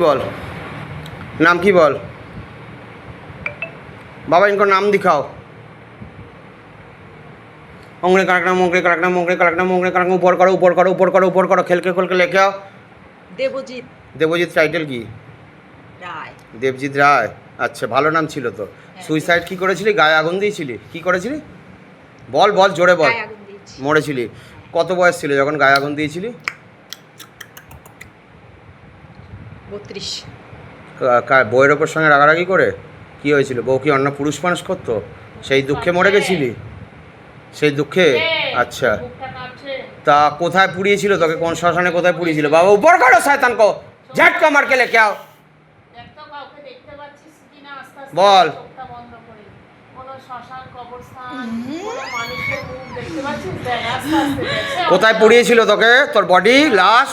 বল नाम की बोल बाबा इनको नाम दिखाओ उंगली कड़कना मुंगली कड़कना मुंगली कड़कना मुंगली कड़कना ऊपर करो ऊपर करो ऊपर करो ऊपर करो खेल के खोल के लेके आओ দেবজিৎ দেবজিৎ টাইটেল কি রায় দেবজিৎ রায় আচ্ছা ভালো নাম ছিল তো সুইসাইড কি করেছিলি গায়ে আগুন দিয়েছিলি কি করেছিলি বল বল জোরে বল গায়ে আগুন দিয়েছি মরেছিলি কত বয়স ছিল যখন গায়ে আগুন দিয়েছিলি বত্রিশ। বইয়ের ওপর সঙ্গে রাগারাগি করে? কি হয়েছিল? বউ কি অন্য পুরুষ মানুষ করতো? সেই দুঃখে মরে গেছিলি? সেই দুঃখে? আচ্ছা। তা কোথায় পুড়িয়েছিল? তোকে কোন শ্মশানে কোথায় পুড়িয়েছিল? বাবা উপর করো শয়তান কো। ঝাটকা মারকে কেলে আও বল। কোথায় পুড়িয়েছিল তোকে? তোর বডি লাশ?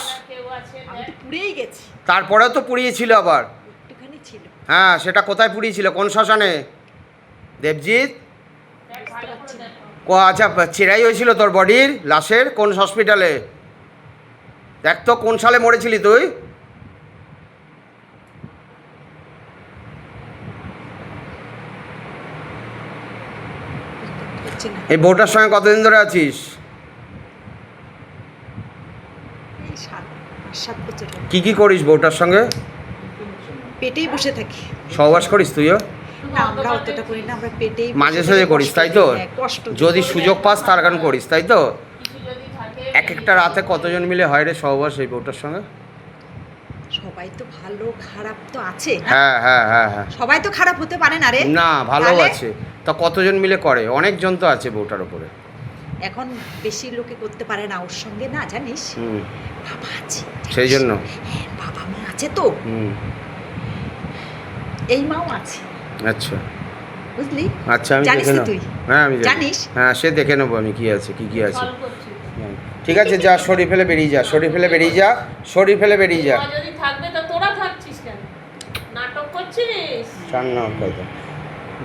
তারপরেও তো পুড়িয়েছিল আবার। হ্যাঁ সেটা কোথায় পুড়িয়েছিল? কোন শ্মশানে? দেবজিৎ? ও আচ্ছা চেরাই হয়েছিল তোর বডির লাশের? কোন হসপিটালে? দেখ তো কোন সালে মরেছিলি তুই? এই বউটার সঙ্গে কতদিন ধরে আছিস এই সাত পাঁচ সাত বছর হলো। কি কি করিস বউটার সঙ্গে? পেটেই বসে থাকি। সহবাস করিস তুইও? মাঝে সাঝে করিস তাই তো? হ্যাঁ। যদি সুযোগ পাস তার গান করিস তাই তো? এক একটা রাতে কতজন মিলে হয় রে সহবাস এই বউটার সঙ্গে? সবাই তো ভালো খারাপ তো আছে। হ্যাঁ হ্যাঁ হ্যাঁ হ্যাঁ। সবাই তো খারাপ হতে পারে না রে। না ভালো আছে। তা কতজন মিলে করে? অনেকজন তো আছে বউটার ওপরে। এখন বেশি লোকে করতে পারে না ওর সঙ্গে না জানিস? হুম। বাবা আছে। সেই জন্য। হ্যাঁ বাবা মা আছে তো। হুম। এই মাও আছে। আচ্ছা। বুঝলি? আচ্ছা আমি জানিস দেখে নেব। তুই? হ্যাঁ আমি জানি। জানিস? হ্যাঁ সে দেখে নেব আমি কি আছে কি কি আছে। কল ঠিক আছে যা শরীর ফেলে বেরিয়ে যা শরীর ফেলে বেরিয়ে যা শরীর ফেলে বেরিয়ে যা। যদি থাকবে তো তোরা থাকছিস কেন? নাটক করছিস।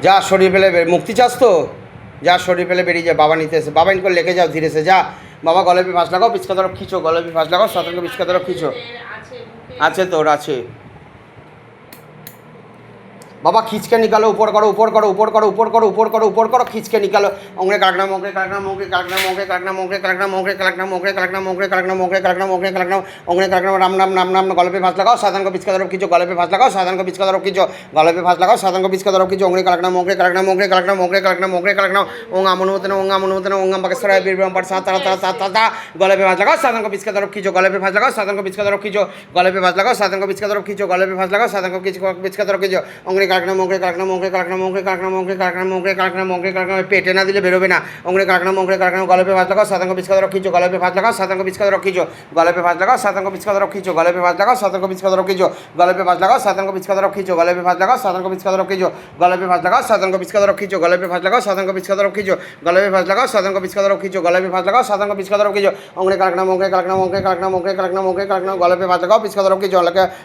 যা শরীর ফেলে মুক্তি চাস তো? যা শরীর ফেলে বেরিয়ে যায় বাবা নিতে এসে বাবা ইনকো লেগে যাও ধীরে সে যা। বাবা গলাপি ফাঁস লাগাও পিচকা তরফ খিচো গলাপি ফাঁস লাগাও সতর্ক পিচকা তরফ খিচো আছে তোর আছে। বাবা খিচকে নিকালো উপর করো উপর করো উপর করো উপর করো উপর করো উপর করো খিচকে নিকালো অঙ্গে কাকনা মঙ্গে কাকনা মঙ্গে কাকনা মঙ্গে কাকনা মঙ্গে কাকনা মঙ্গে কাকনা মঙ্গে কাকনা মঙ্গে কাকনা মঙ্গে কাকনা মঙ্গে কাকনা অঙ্গে কাকনা রাম রাম রাম রাম গল্পে ভাঁজ লাগাও সাধারণ পিচকা ধরো কিছু গল্পে ভাঁজ লাগাও সাধারণ পিচকা ধরো কিছু গল্পে ভাঁজ লাগাও সাধারণ পিচকা ধরো কিছু অঙ্গে কাকনা মঙ্গে কাকনা মঙ্গে কাকনা মঙ্গে কাকনা মঙ্গে কাকনা ওং আমনুতন ওং আমনুতন ওং সরাই বীর ব্রহ্মপাট সাত তারা তারা সাত তারা গল্পে ভাঁজ লাগাও সাধারণ পিচকা ধরো কিছু গল্পে ভাঁজ লাগাও সাধারণ পিচকা ধরো কিছু গল্পে ভাঁজ লাগাও সাধারণ পিচকা ধরো কিছু গল্পে ভাঁজ লাগাও সাধারণ পিচকা ধরো কিছু অঙ্গে কাঁকড়া মোঁকড়ে কাঁকড়া মোঁকড়ে কাঁকড়া মোঁকড়ে কাঁকড়া মোঁকড়ে কাঁকড়া মোঁকড়ে কাঁকড়া মোঁকড়ে কাঁকড়া পেটে না দিলে বেরোবে না ওংড়ে কাঁকড়া মোঁকড়ে কাঁকড়া গলপে ভাত লাগাও সাতাঙ্গ বিস্কাত রক্ষিছো গলপে ভাত লাগাও সাতাঙ্গ বিস্কাত রক্ষিছো গলপে ভাত লাগাও সাতাঙ্গ বিস্কাত রক্ষিছো গলপে ভাত লাগাও সাতাঙ্গ বিস্কাত রক্ষিছো গলপে ভাত লাগাও সাতাঙ্গ বিস্কাত রক্ষিছো গলপে ভাত লাগাও সাতাঙ্গ বিস্কাত রক্ষিছো গলপে ভাত লাগাও সাতাঙ্গ বিস্কাত রক্ষিছো গলপে ভাত লাগাও সাতাঙ্গ বিস্কাত রক্ষিছো গলপে ভাত লাগাও সাতাঙ্গ বিস্কাত রক্ষিছো গলপে ভাত লাগাও সাতাঙ্গ বিস্কাত রক্ষিছো ওংড়ে কাঁকড়া মোঁকড়ে কাঁকড়া মোঁকড়ে কাঁকড়া মোঁকড়ে কাঁকড়া মোঁকড়ে কাঁকড়া গলপে ভাত লাগাও বিস্কাত রক্ষিছো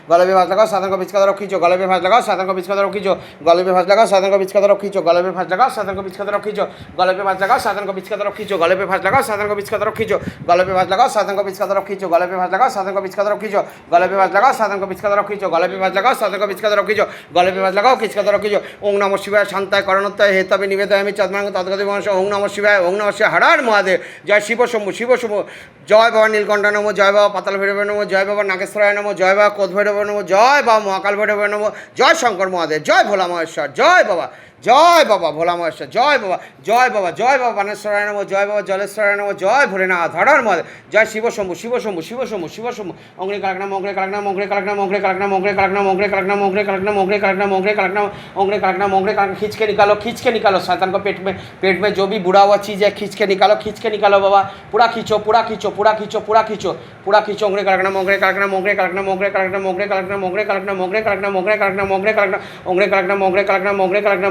গলপে ভাত লাগাও সাতাঙ্গ বিস্কাত রক্ষিছো গলপে ভাত লাগাও সাতাঙ্গ বিস্কাত রক্ষিছো રખી છો ગોલ પે પાંચ લગાવો સાધન કો બીચ ખાતર રખી છો ગોલ પે પાંચ લગાવો સાધન કો બીચ ખાતર રખી છો ગોલ પે પાંચ લગાવો સાધન કો બીચ ખાતર રખી છો ગોલ પે પાંચ લગાવો સાધન કો બીચ ખાતર રખી છો ગોલ પે પાંચ લગાવો સાધન કો બીચ ખાતર રખી છો ગોલ પે પાંચ લગાવો સાધન કો બીચ ખાતર રખી છો ગોલ પે પાંચ લગાવો સાધન કો બીચ ખાતર રખી છો ગોલ પે પાંચ લગાવો સાધન કો બીચ ખાતર રખી છો ગોલ પે પાંચ લગાવો કિચ ખાતર રખી છો ઓમ નમઃ શિવાય શાંતાય કરણોત્તાય હેતવે નિવેદયામી ચાદમાંગ તદગતિ વંશ ઓમ નમઃ શિવાય ઓમ નમઃ શિવાય હરાર મહાદેવ જય શિવ શંભુ શિવ શંભુ জয় বাবা নীলকণ্ঠ নম, জয় বাবা পাতাল ভৈরব নম, জয় বাবা নাগেশ্বরায় নম, জয় বাবা কোধ ভৈরব নম, জয় বাবা মহাকাল ভৈরব নম, জয় শঙ্কর মহাদেব, জয় ভোলা মহেশ্বর জয় বাবা জয় বাবা ভোলা মহেশ্বর জয় বাবা জয় বাবা জয় বাবা বানেশ্বরায় নম জয় বাবা জলেশ্বরায় নম জয় ভোলেনাথ হরার মহাদেব জয় শিব শম্ভু শিব শম্ভু শিব শম্ভু শিব শম্ভু অঙ্গরে কালকনা মঙ্গরে কালকনা মঙ্গরে কালকনা মঙ্গরে কালকনা মঙ্গরে কালকনা মঙ্গরে কালকনা মঙ্গরে কালকনা মঙ্গরে কালকনা मौंगरे कड़कना ओंगरे कड़कना मोंगरे कड़कना खींच के निकालो खींच के निकालो शैतान को पेट में पेट में जो भी बुरा हुआ चीज़ है खींच के निकालो खींच के निकालो बाबा पूरा खींचो पूरा खींचो पूरा खींचो पूरा खींचो पूरा खींचो ओंगरे कड़कना मोंगरे कड़कना मोंगरे कड़कना मोंगरे कड़कना मोंगरे कड़कना मोंगरे कड़कना मोंगरे कड़कना मोंगरे कड़कना मोंगरे कड़कना ओंगरे कड़कना मोंगरे कड़कना मोंगरे कड़कना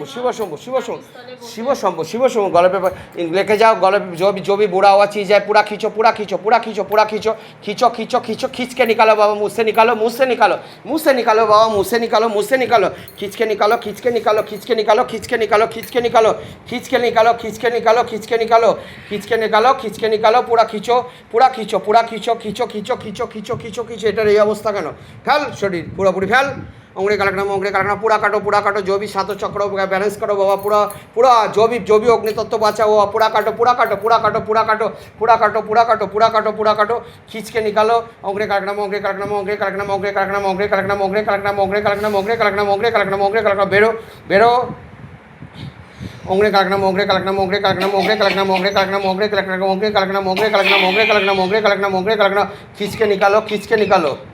শিব শম্ভু শিব শম্ভু শিব শম্ভু গলে পে लेके जाओ गले पे जो भी जो भी बुरा हुआ चीज़ है पूरा खींचो पूरा खींचो पूरा खींचो पूरा खींचो खींचो खींचो खींचो खींच के निकालो बाबा मुँह से निकालो मुँह से निकालो मुँह से निकालो बाबा मुँह से निकालो मुँह से निकालो खींच के निकालो खींच के निकालो खींच के निकालो खींच के निकालो खींच के निकालो खींच के निकालो खींच के निकालो खींच के निकालो खींच के निकालो खींच के निकालो पूरा खींचो पूरा खींचो पूरा खींचो खींचो खींचो खींचो खींचो खींचो खींचो এটার এই অবস্থা কেন ফেল শরীর পুরোপুরি ফেল ઓગણી કલાકના ઓગણી કલાકના પૂરા કાઢો પૂરા કાઢો જો બી સાતો ચક્રો બેલેન્સ કરો બાબા પૂરા પૂરા જો બી જો બી ઓગણી તત્વ પાછા બાબા પૂરા કાઢો પૂરા કાઢો પૂરા કાઢો પૂરા કાઢો પૂરા કાઢો પૂરા કાઢો પૂરા કાઢો પૂરા કાઢો ખીંચ કે નિકાલો ઓગણી કલાકના ઓગણી કલાકના ઓગણી કલાકના ઓગણી કલાકના ઓગણી કલાકના ઓગણી કલાકના ઓગણી કલાકના ઓગણી કલાકના ઓગણી કલાકના ઓગણી કલાકના ભેરો ભેરો ઓગણે કલાકના ઓગણે કલાકના ઓગણે કલાકના ઓગણે કલાકના ઓગણે કલાકના ઓગણે કલાકના ઓગણે કલાકના ઓગણે કલાકના ઓગણે કલાકના ઓગણે કલાકના ઓગણે કલાકના ખીંચ કે નિકાલો ખીંચ કે નિકાલો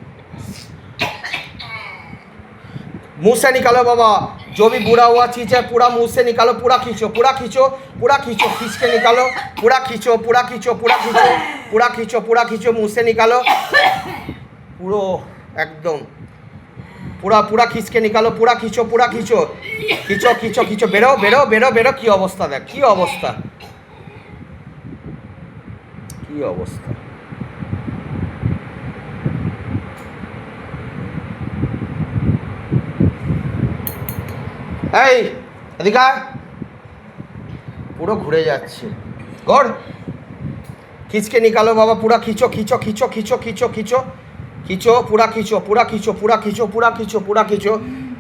मुंह से निकालो बाबा जो भी बुरा हुआ चीज है पूरा मुंह से निकालो पूरा खींचो पूरा खींचो पूरा खींचो खींच के निकालो पूरा खींचो पूरा खींचो पूरा खींचो पूरा खींचो पूरा खींचो मुंह से निकालो পুরো একদম পুরা পুরা খিচকে নিকালো পুরা খিচো পুরা খিচো খিচো খিচো খিচো বেরো বেরো বেরো বেরো কি অবস্থা দেখ কি অবস্থা কি অবস্থা এই এদিকা পুরো ঘুরে যাচ্ছে কর খিচকে নিকালো বাবা পুরা খিচো খিচো খিচো খিচো খিচো খিচো খিচো পুরা খিচো পুরা খিচো পুরা খিচো পুরা খিচো পুরা খিচো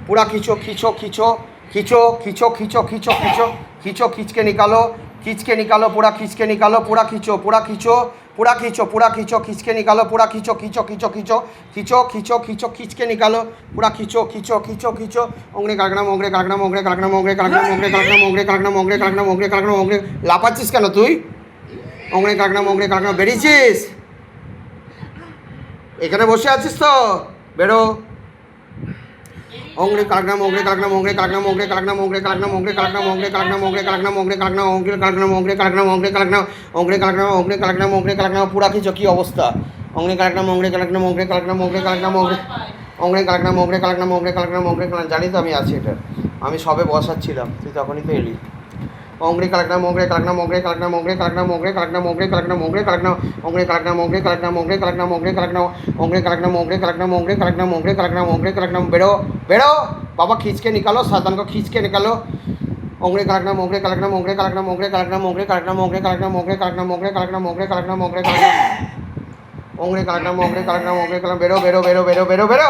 পুরা খিচো খিচো খিচো খিচো খিচো খিচো খিচো খিচো খিচো খিচকে নিকালো খিচকে নিকালো পুরা খিচকে নিকালো পুরা খিচো পুরা খিচো पूरा खींचो पूरा खींचो पूरा खींचो खींच के निकालो पूरा खींचो खींचो खींचो खींचो खींचो खींचो खींचो खींच के निकालो पूरा खींचो खींचो खींचो खींचो ओंगरे कागना मोंगरे कागना मोंगरे कागना मोंगरे कागना मोंगरे कागना मोंगरे कागना मोंगरे कागना मोंगरे कागना मोंगरे লাপাচ্ছিস কেন তুই অংরে কাকনা মংরে কাকনা বেরিয়েছিস এখানে বসে আছিস তো বেরো অংরে কাকনা মংরে কাকনা মংরে কাকনা মংরে কাকনা মংরে কাকনা মংরে কাকনা মংরে কাকনা মংরে কাকনা মংরে কাকনা অংরে কাকনা মংরে কাকনা মংরে কাকনা অংরে কাকনা অংরে কাকনা মংরে কাকনা পুরা কিছু কি অবস্থা অংরে কাকনা মংরে কাকনা মংরে কাকনা মংরে কাকনা মংরে অংরে কাকনা মংরে কাকনা মংরে কাকনা মংরে কাকনা জানি তো আমি আছি এটা আমি সবে বসাচ্ছিলাম তুই তখনই তো এলি ओंगरे कलकना मोंगरे कलकना मोंगरे कलकना मोंगरे कलकना मोंगरे कलकना मोंगरे कलकना मोंगरे कलकना ओंगरे कलकना मोंगरे कलकना मोंगरे कलकना मोंगरे कलकना ओंगरे कलकना मोंगरे कलकना मोंगरे कलकना मोंगरे कलकना मोंगरे कलकना बेड़ो बेड़ो बाबा खींच के निकालो साधन को खींच के निकालो ओंगरे कलकना मोंगरे कलकना मोंगरे कलकना मोंगरे कलकना मोंगरे कलकना मोंगरे कलकना मोंगरे कलकना मोंगरे कलकना मोंगरे कलकना मोंगरे कलकना ओंगरे कलकना मोंगरे कलकना मोंगरे कलकना बेड़ो बेड़ो बेड़ो बेड़ो बेड़ो बेड़ो